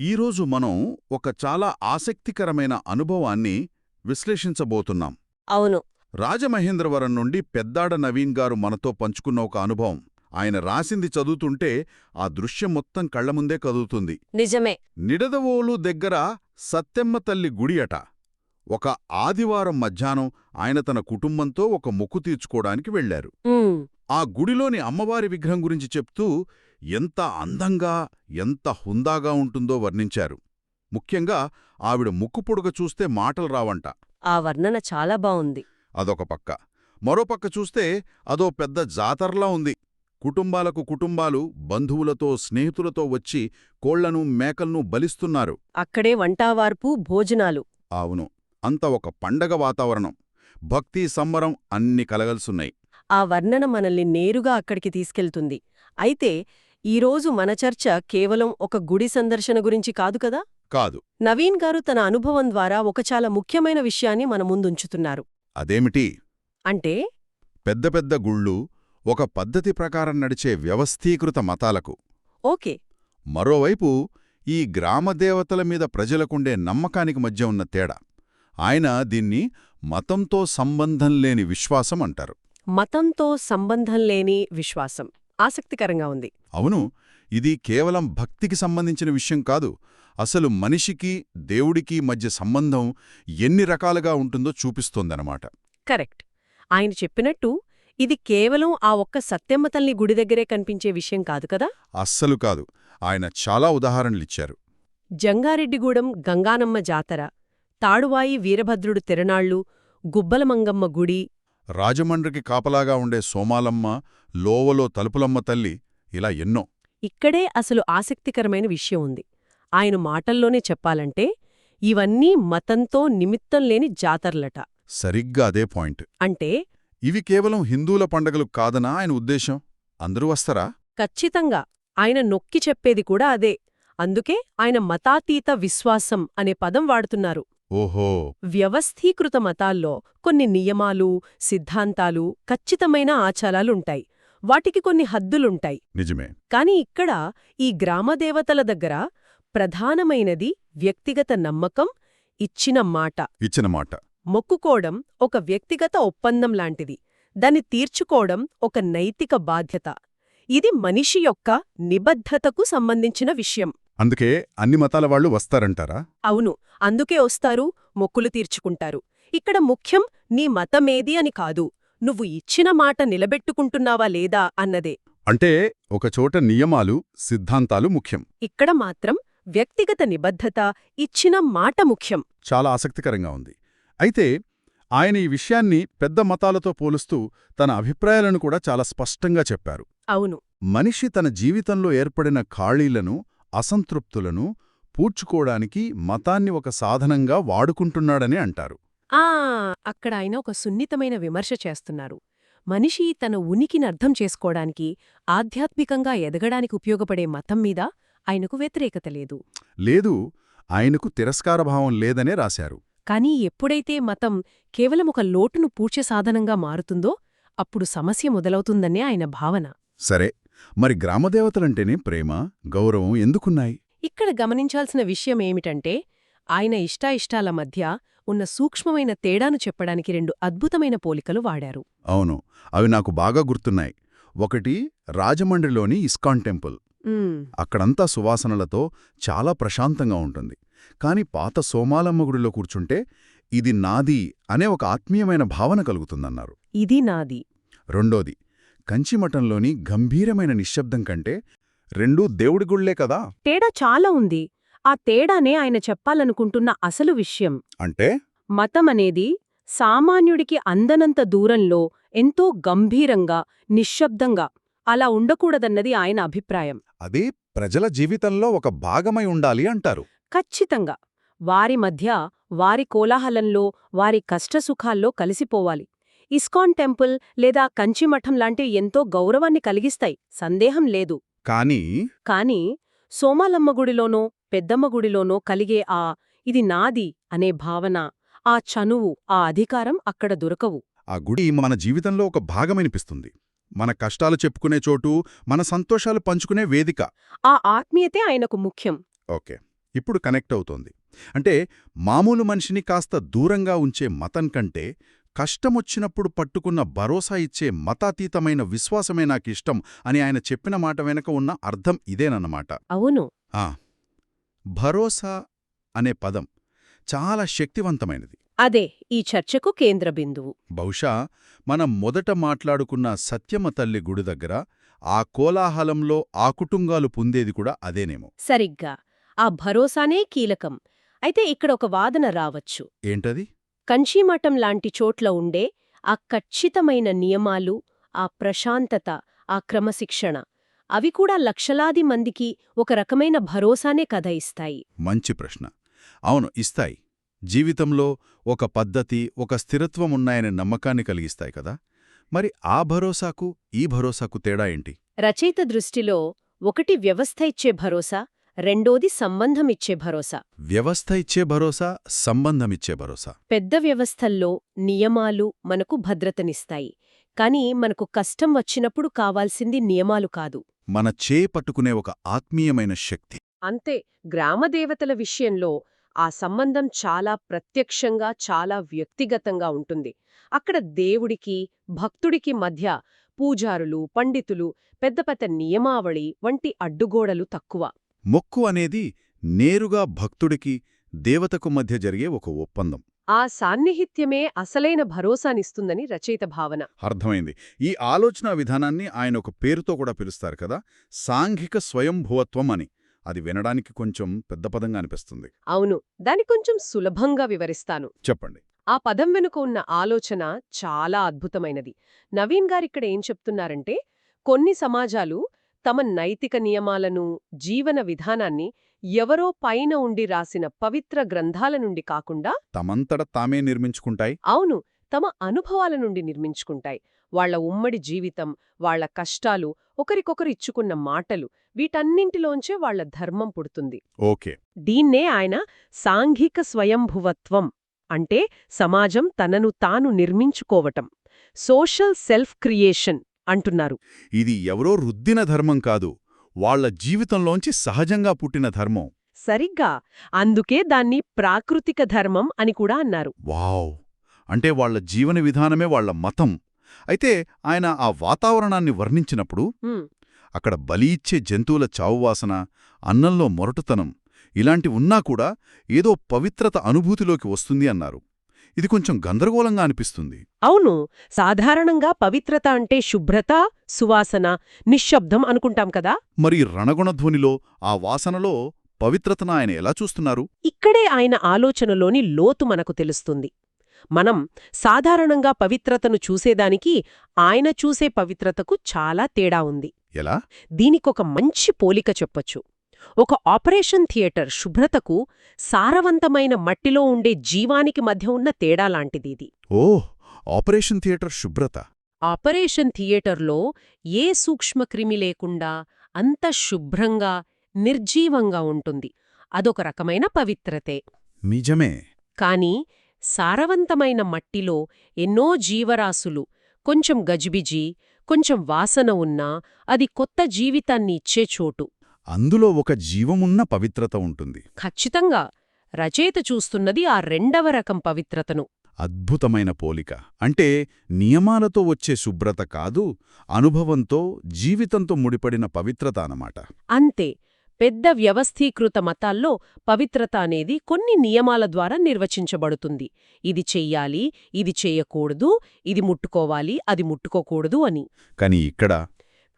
ఈరోజు మనం ఒక చాలా ఆసక్తికరమైన అనుభవాన్ని విశ్లేషించబోతున్నాం. అవును. రాజమహేంద్రవరం నుండి పెద్దాడ నవీన్ గారు మనతో పంచుకున్న ఒక అనుభవం. ఆయన రాసింది చదువుతుంటే ఆ దృశ్యం మొత్తం కళ్ళ ముందే కదులుతుంది. నిజమే. నిడదవోలు దగ్గర సత్తెమ్మ తల్లి గుడి అట. ఒక ఆదివారం మధ్యాహ్నం ఆయన తన కుటుంబంతో ఒక మొక్కు తీర్చుకోవడానికి వెళ్ళారు ఆ గుడిలోని అమ్మవారి విగ్రహం గురించి చెప్తూ ఎంత అందంగా ఎంత హుందాగా ఉంటుందో వర్ణించారు. ముఖ్యంగా ఆవిడ ముక్కు పొడుగ చూస్తే మాటలు రావంట. ఆ వర్ణన చాలా బావుంది. అదొక పక్క. మరో పక్క చూస్తే అదో పెద్ద జాతరలా ఉంది. కుటుంబాలకు కుటుంబాలు బంధువులతో స్నేహితులతో వచ్చి కోళ్ళను మేకలను బలిస్తున్నారు. అక్కడే వంటావార్పు భోజనాలు. అవును. అంత ఒక పండగ వాతావరణం. భక్తి సంబరం అన్ని కలగల్సున్నాయి. ఆ వర్ణన మనల్ని నేరుగా అక్కడికి తీసుకెళ్తుంది. అయితే ఈరోజు మన చర్చ కేవలం ఒక గుడి సందర్శన గురించి కాదు కదా? కాదు. నవీన్ గారు తన అనుభవం ద్వారా ఒక చాలా ముఖ్యమైన విషయాన్ని మన ముందుంచుతున్నారు. అదేమిటి? అంటే? పెద్ద పెద్ద గుళ్ళు ఒక పద్ధతి ప్రకారం నడిచే వ్యవస్థీకృత మతాలకు. ఓకే. మరోవైపు ఈ గ్రామదేవతల మీద ప్రజలకుండే నమ్మకానికి మధ్య ఉన్న తేడా. ఆయన దీన్ని మతంతో సంబంధం లేని విశ్వాసం అంటారు. మతంతో సంబంధం లేని విశ్వాసం. ఆసక్తికరంగా ఉంది. అవును ఇది కేవలం భక్తికి సంబంధించిన విషయం కాదు అసలు మనిషికి దేవుడికి మధ్య సంబంధం ఎన్ని రకాలుగా ఉంటుందో చూపిస్తోందనమాట కరెక్ట్. ఆయన చెప్పినట్టు ఇది కేవలం ఆ ఒక్క సత్యమ్మ తల్లి గుడి దగ్గరే కనిపించే విషయం కాదు కదా? అస్సలు కాదు. ఆయన చాలా ఉదాహరణలిచ్చారు. జంగారెడ్డిగూడెం గంగానమ్మ జాతర తాడువాయి వీరభద్రుడు తిరణాళ్ళు గుబ్బలమంగమ్మ గుడి రాజమండ్రికి కాపలాగా ఉండే సోమాలమ్మ లోవలో తలుపులమ్మ తల్లి ఇలా ఎన్నో. ఇక్కడే అసలు ఆసక్తికరమైన విషయం ఉంది. ఆయన మాటల్లోనే చెప్పాలంటే ఇవన్నీ మతంతో నిమిత్తం లేని జాతర్లట. సరిగ్గా అదే పాయింట్. అంటే? ఇవి కేవలం హిందువుల పండగలు కాదనా ఆయన ఉద్దేశం? అందరూ వస్తారా? ఖచ్చితంగా. ఆయన నొక్కి చెప్పేది కూడా అదే. అందుకే ఆయన మతాతీత విశ్వాసం అనే పదం వాడుతున్నారు. ఓహో. వ్యవస్థీకృత మతాల్లో కొన్ని నియమాలు సిద్ధాంతాలు ఖచ్చితమైన ఆచారాలుంటాయి. వాటికి కొన్ని హద్దులుంటాయి. నిజమే. కాని ఇక్కడ ఈ గ్రామదేవతల దగ్గర ప్రధానమైనది వ్యక్తిగత నమ్మకం ఇచ్చిన మాట. ఇచ్చిన మాట. మొక్కుకోవడం ఒక వ్యక్తిగత ఒప్పందం లాంటిది. దాన్ని తీర్చుకోవడం ఒక నైతిక బాధ్యత. ఇది మనిషి యొక్క నిబద్ధతకు సంబంధించిన విషయం. అందుకే అన్ని మతాల వాళ్ళు వస్తారంటారా? అవును. అందుకే వస్తారు మొక్కులు తీర్చుకుంటారు. ఇక్కడ ముఖ్యం నీ మతమేది అని కాదు. నువ్వు ఇచ్చిన మాట నిలబెట్టుకుంటున్నావా లేదా అన్నదే. అంటే ఒకచోట నియమాలు సిద్ధాంతాలు ముఖ్యం. ఇక్కడ మాత్రం వ్యక్తిగత నిబద్ధత ఇచ్చిన మాట ముఖ్యం. చాలా ఆసక్తికరంగా ఉంది. అయితే ఆయన ఈ విషయాన్ని పెద్ద మతాలతో పోలుస్తూ తన అభిప్రాయాలను కూడా చాలా స్పష్టంగా చెప్పారు. అవును. మనిషి తన జీవితంలో ఏర్పడిన ఖాళీలను అసంతృప్తులను పూడ్చుకోవడానికి మతాన్ని ఒక సాధనంగా వాడుకుంటున్నాడని అంటారు. ఆ! అక్కడ ఆయన ఒక సున్నితమైన విమర్శ చేస్తున్నారు. మనిషి తన ఉనికిని అర్థం చేసుకోవడానికి ఆధ్యాత్మికంగా ఎదగడానికి ఉపయోగపడే మతం మీద ఆయనకు వ్యతిరేకత లేదు. లేదు ఆయనకు తిరస్కారభావం లేదనే రాశారు. కానీ ఎప్పుడైతే మతం కేవలం ఒక లోటును పూడ్చే సాధనంగా మారుతుందో అప్పుడు సమస్య మొదలవుతుందనే ఆయన భావన. సరే మరి గ్రామదేవతలంటేనే ప్రేమ గౌరవం ఎందుకున్నాయి? ఇక్కడ గమనించాల్సిన విషయం ఏమిటంటే ఆయన ఇష్టాయిష్టాల మధ్య ఉన్న సూక్ష్మమైన తేడాను చెప్పడానికి రెండు అద్భుతమైన పోలికలు వాడారు. అవును అవి నాకు బాగా గుర్తున్నాయి. ఒకటి రాజమండ్రిలోని ఇస్కాన్ టెంపుల్. అక్కడంతా సువాసనలతో చాలా ప్రశాంతంగా ఉంటుంది. కాని పాత సోమాలమ్మ గుడిలో కూర్చుంటే ఇది నాది అనే ఒక ఆత్మీయమైన భావన కలుగుతుందన్నారు. ఇది నాది. రెండోది కంచిమఠంలోని గంభీరమైన నిశ్శబ్దం కంటే రెండూ దేవుడి గుళ్ళే కదా? తేడా చాలా ఉంది. ఆ తేడానే ఆయన చెప్పాలనుకుంటున్న అసలు విషయం. అంటే? మతమనేది సామాన్యుడికి అందనంత దూరంలో ఎంతో గంభీరంగా నిశ్శబ్దంగా అలా ఉండకూడదన్నది ఆయన అభిప్రాయం. అది ప్రజల జీవితంలో ఒక భాగమై ఉండాలి అంటారు. ఖచ్చితంగా. వారి మధ్య వారి కోలాహలంలో వారి కష్టసుఖాల్లో కలిసిపోవాలి. ఇస్కాన్ టెంపుల్ లేదా కంచిమఠం లాంటి ఎంతో గౌరవాన్ని కలిగిస్తాయి. సందేహం లేదు. కానీ కాని సోమాలమ్మ గుడిలోనో పెద్దమ్మ గుడిలోనో కలిగే ఆ ఇది నాది అనే భావన ఆ చనువు ఆ అధికారం అక్కడ దొరకవు. ఆ గుడి మన జీవితంలో ఒక భాగమనిపిస్తుంది. మన కష్టాలు చెప్పుకునే చోటు మన సంతోషాలు పంచుకునే వేదిక. ఆ ఆత్మీయతే ఆయనకు ముఖ్యం. ఓకే. ఇప్పుడు కనెక్ట్ అవుతోంది. అంటే మామూలు మనిషిని కాస్త దూరంగా ఉంచే మతం కంటే కష్టమొచ్చినప్పుడు పట్టుకున్న భరోసా ఇచ్చే మతాతీతమైన విశ్వాసమే నాకిష్టం అని ఆయన చెప్పిన మాట వెనక ఉన్న అర్థం ఇదేనన్నమాట. అవును. ఆ భరోసా అనే పదం చాలా శక్తివంతమైనది. అదే ఈ చర్చకు కేంద్ర బిందువు. బహుశా మనం మొదట మాట్లాడుకున్న సత్యమ తల్లి గుడి దగ్గర ఆ కోలాహలంలో ఆ కుటుంబాలు పొందేది కూడా అదేనేమో. సరిగ్గా. ఆ భరోసానే కీలకం. అయితే ఇక్కడ ఒక వాదన రావచ్చు. ఏంటది? కంచీమఠం లాంటి చోట్ల ఉండే ఆ ఖచ్చితమైన నియమాలు ఆ ప్రశాంతత ఆ క్రమశిక్షణ. అవి కూడా లక్షలాది మందికి ఒక రకమైన భరోసానే కథ ఇస్తాయి. మంచి ప్రశ్న. అవును ఇస్తాయి. జీవితంలో ఒక పద్ధతి ఒక స్థిరత్వం ఉన్నాయనే నమ్మకాన్ని కలిగిస్తాయి కదా. మరి ఆ భరోసాకు ఈ భరోసాకు తేడా ఏంటి? రచయిత దృష్టిలో ఒకటి వ్యవస్థ ఇచ్చే భరోసా రెండోది సంబంధం ఇచ్చే భరోసా. వ్యవస్థ ఇచ్చే భరోసా సంబంధమిచ్చే భరోసా. పెద్ద వ్యవస్థల్లో నియమాలు మనకు భద్రతనిస్తాయి. కాని మనకు కష్టం వచ్చినప్పుడు కావాల్సింది నియమాలు కాదు. మన చే పట్టుకునే ఒక ఆత్మీయమైన శక్తి. అంతే గ్రామదేవతల విషయంలో ఆ సంబంధం చాలా ప్రత్యక్షంగా చాలా వ్యక్తిగతంగా ఉంటుంది. అక్కడ దేవుడికి భక్తుడికి మధ్య పూజారులు పండితులు పెద్ద పెద్ద నియమావళి వంటి అడ్డుగోడలు తక్కువ. మొక్కు అనేది నేరుగా భక్తుడికి దేవతకు మధ్య జరిగే ఒక ఒప్పందం. ఆ సాన్నిహిత్యమే అసలైన భరోసానిస్తుందని రచయిత భావన. అర్థమైంది. ఈ ఆలోచనా విధానాన్ని ఆయన ఒక పేరుతో కూడా పిలుస్తారు కదా? సాంఘిక స్వయంభువత్వం అని. అది వినడానికి కొంచెం పెద్ద పదంగా అనిపిస్తుంది. అవును. దాని కొంచెం సులభంగా వివరిస్తాను. చెప్పండి. ఆ పదం వెనుక ఉన్న ఆలోచన చాలా అద్భుతమైనది. నవీన్ గారిక్కడ ఏం చెప్తున్నారంటే కొన్ని సమాజాలు తమ నైతిక నియమాలను జీవన విధానాన్ని ఎవరో పైన ఉండి రాసిన పవిత్ర గ్రంథాల నుండి కాకుండా తమంతట తామే నిర్మించుకుంటాయి. అవును తమ అనుభవాల నుండి నిర్మించుకుంటాయి. వాళ్ళ ఉమ్మడి జీవితం వాళ్ళ కష్టాలు ఒకరికొకరు ఇచ్చుకున్న మాటలు వీటన్నింటిలోంచే వాళ్ళ ధర్మం పుడుతుంది. ఓకే. దీన్నే ఆయన సాంఘిక స్వయంభువత్వం అంటే సమాజం తనను తాను నిర్మించుకోవటం. సోషల్ సెల్ఫ్ క్రియేషన్ అంటున్నారు. ఇది ఎవరో రుద్దిన ధర్మం కాదు వాళ్ళ జీవితంలోంచి సహజంగా పుట్టిన ధర్మం. సరిగ్గా. అందుకే దాన్ని ప్రాకృతిక ధర్మం అని కూడా అన్నారు. వావ్! అంటే వాళ్ళ జీవన విధానమే వాళ్ళ మతం. అయితే ఆయన ఆ వాతావరణాన్ని వర్ణించినప్పుడు అక్కడ బలి ఇచ్చే జంతువుల చావువాసన అన్నంలో మొరటుతనం ఇలాంటి ఉన్నా కూడా ఏదో పవిత్రత అనుభూతిలోకి వస్తుంది అన్నారు. ఇది కొంచెం గందరగోళంగా అనిపిస్తుంది. అవును. సాధారణంగా పవిత్రత అంటే శుభ్రత సువాసన నిశ్శబ్దం అనుకుంటాం కదా? మరి రణగుణధ్వనిలో ఆ వాసనలో పవిత్రతను ఆయన ఎలా చూస్తున్నారు? ఇక్కడే ఆయన ఆలోచనలోని లోతు మనకు తెలుస్తుంది. మనం సాధారణంగా పవిత్రతను చూసేదానికి ఆయన చూసే పవిత్రతకు చాలా తేడా ఉంది. ఎలా? దీనికొక మంచి పోలిక చెప్పొచ్చు. ఒక ఆపరేషన్ థియేటర్ శుభ్రతకు సారవంతమైన మట్టిలో ఉండే జీవానికి మధ్య ఉన్న తేడా లాంటిదిది ఓహ్ ఆపరేషన్ థియేటర్ శుభ్రత. ఆపరేషన్ థియేటర్లో ఏ సూక్ష్మక్రిమి లేకుండా అంత శుభ్రంగా నిర్జీవంగా ఉంటుంది. అదొక రకమైన పవిత్రతే. నిజమే. కాని సారవంతమైన మట్టిలో ఎన్నో జీవరాశులు కొంచెం గజిబిజి కొంచెం వాసన ఉన్నా అది కొత్త జీవితాన్ని ఇచ్చే చోటు. అందులో ఒక జీవమున్న పవిత్రత ఉంటుంది. ఖచ్చితంగా. రచయిత చూస్తున్నది ఆ రెండవ రకం పవిత్రతను. అద్భుతమైన పోలిక. అంటే నియమాలతో వచ్చే శుభ్రత కాదు అనుభవంతో జీవితంతో ముడిపడిన పవిత్రత అన్నమాట. అంతే. పెద్ద వ్యవస్థీకృత మతాల్లో పవిత్రత అనేది కొన్ని నియమాల ద్వారా నిర్వచించబడుతుంది. ఇది చెయ్యాలి ఇది చెయ్యకూడదు ఇది ముట్టుకోవాలి అది ముట్టుకోకూడదు అని. కాని ఇక్కడ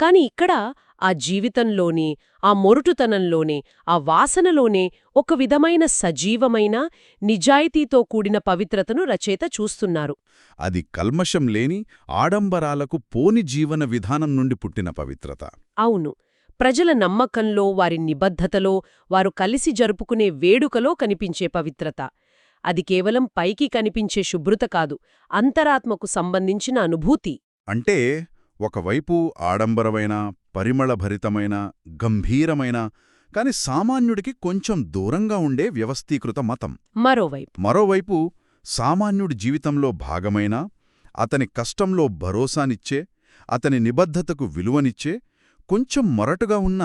కాని ఇక్కడ ఆ జీవితంలోనే ఆ మొరుటుతనంలోనే ఆ వాసనలోనే ఒక విధమైన సజీవమైన నిజాయితీతో కూడిన పవిత్రతను రచయిత చూస్తున్నారు. అది కల్మషం లేని ఆడంబరాలకు పోని జీవన విధానం నుండి పుట్టిన పవిత్రత. అవును. ప్రజల నమ్మకంలో వారి నిబద్ధతలో వారు కలిసి జరుపుకునే వేడుకలో కనిపించే పవిత్రత. అది కేవలం పైకి కనిపించే శుభ్రత కాదు అంతరాత్మకు సంబంధించిన అనుభూతి. అంటే ఒకవైపు ఆడంబరమైన పరిమళభరితమైన గంభీరమైన కాని సామాన్యుడికి కొంచెం దూరంగా ఉండే వ్యవస్థీకృత మతం. మరోవైపు. మరోవైపు సామాన్యుడి జీవితంలో భాగమైన అతని కష్టంలో భరోసానిచ్చే అతని నిబద్ధతకు విలువనిచ్చే కొంచెం మొరటుగా ఉన్న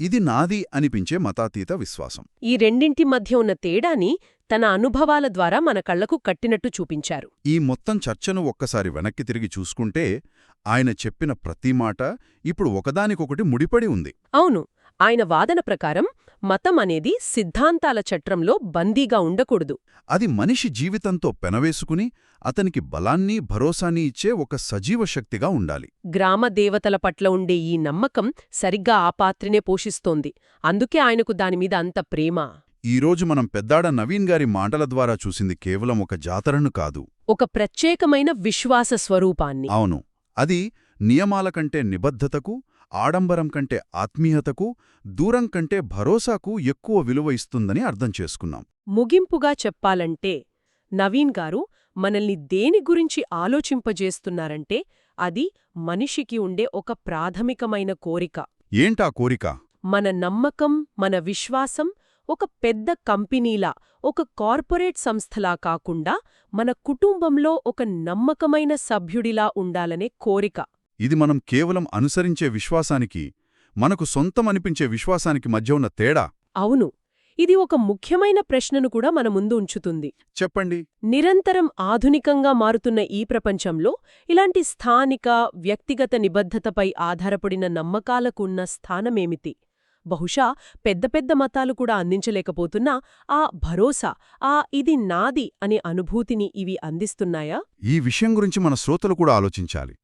ఇది నాది అనిపించే మతాతీత విశ్వాసం. ఈ రెండింటి మధ్య ఉన్న తేడాని తన అనుభవాల ద్వారా మన కళ్ళకు కట్టినట్టు చూపించారు. ఈ మొత్తం చర్చను ఒక్కసారి వెనక్కి తిరిగి చూసుకుంటే ఆయన చెప్పిన ప్రతి మాట ఇప్పుడు ఒకదానికొకటి ముడిపడి ఉంది. అవును ఆయన వాదన ప్రకారం మతం అనేది సిద్ధాంతాల చట్రంలో బందీగా ఉండకూడదు. అది మనిషి జీవితంతో పెనవేసుకుని అతనికి బలాన్ని భరోసాని ఇచ్చే ఒక సజీవ శక్తిగా ఉండాలి. గ్రామ దేవతల పట్ల ఉండే ఈ నమ్మకం సరిగ్గా ఆ పాత్రనే పోషిస్తోంది. అందుకే ఆయనకు దానిమీద అంత ప్రేమ. ఈరోజు మనం పెద్దాడ నవీన్ గారి మాటల ద్వారా చూసింది కేవలం ఒక జాతరను కాదు. ఒక ప్రత్యేకమైన విశ్వాస స్వరూపాన్ని. అవును. అది నియమాల కంటే నిబద్ధతకు ఆడంబరం కంటే ఆత్మీయతకు దూరం కంటే భరోసాకు ఎక్కువ విలువ ఇస్తుందని అర్థం చేసుకున్నాం. ముగింపుగా చెప్పాలంటే నవీన్ గారు మనల్ని దేని గురించి ఆలోచింపజేస్తున్నారంటే అది మనిషికి ఉండే ఒక ప్రాథమికమైన కోరిక. ఏంటా కోరిక? మన నమ్మకం మన విశ్వాసం ఒక పెద్ద కంపెనీలా ఒక కార్పొరేట్ సంస్థలా కాకుండా మన కుటుంబంలో ఒక నమ్మకమైన సభ్యుడిలా ఉండాలనే కోరిక. ఇది మనం కేవలం అనుసరించే విశ్వాసానికి మనకు సొంతం అనిపించే విశ్వాసానికి మధ్య ఉన్న తేడా? అవును. ఇది ఒక ముఖ్యమైన ప్రశ్నను కూడా మన ముందు ఉంచుతుంది. చెప్పండి. నిరంతరం ఆధునికంగా మారుతున్న ఈ ప్రపంచంలో ఇలాంటి స్థానిక వ్యక్తిగత నిబద్ధతపై ఆధారపడిన నమ్మకాలకున్న స్థానమేమిటి? బహుశా పెద్ద పెద్ద మతాలు కూడా అందించలేకపోతున్నా ఆ భరోసా ఆ ఇది నాది అనే అనుభూతిని ఇవి అందిస్తున్నాయా? ఈ విషయం గురించి మన శ్రోతలు కూడా ఆలోచించాలి.